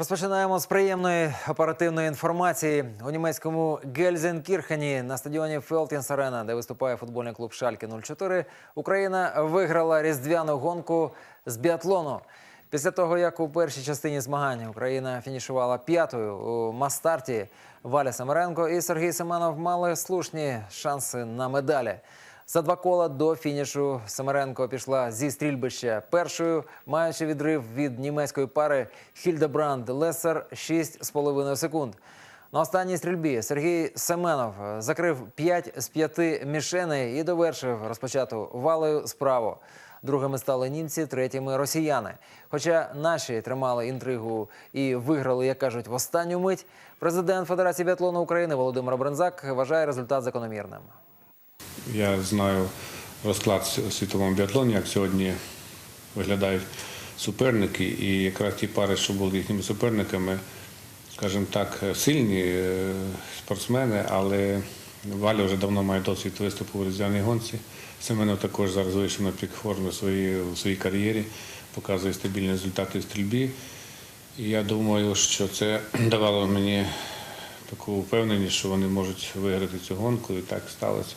Розпочинаємо з приємної оперативної інформації. У німецькому Гельзенкірхені на стадіоні Фелтінс Арена, де виступає футбольний клуб Шальке 04, Україна виграла різдвяну гонку з біатлону. Після того, як у першій частині змагань Україна фінішувала п'ятою у мастарті, Валя Самаренко і Сергій Семенов мали слушні шанси на медалі. За два кола до фінішу Самаренко пішла зі стрільбища першою, маючи відрив від німецької пари Хільдебранд Лесер 6,5 секунд. На останній стрільбі Сергій Семенов закрив 5 з 5 мішеней і довершив розпочату валою справу. Другими стали німці, третіми росіяни. Хоча наші тримали інтригу і виграли, як кажуть, в останню мить. Президент Федерації біатлону України Володимир Брензак вважає результат закономірним. Я знаю розклад в світовому біатлоні, як сьогодні виглядають суперники, і якраз ті пари, що були їхніми суперниками, скажімо так, сильні е, спортсмени, але Валя вже давно має досвід виступу в різдвяній гонці. Семенов також зараз вийшов на пік форми своїй, в своїй кар'єрі, показує стабільні результати в стрільбі. І я думаю, що це давало мені таку впевненість, що вони можуть виграти цю гонку, і так сталося.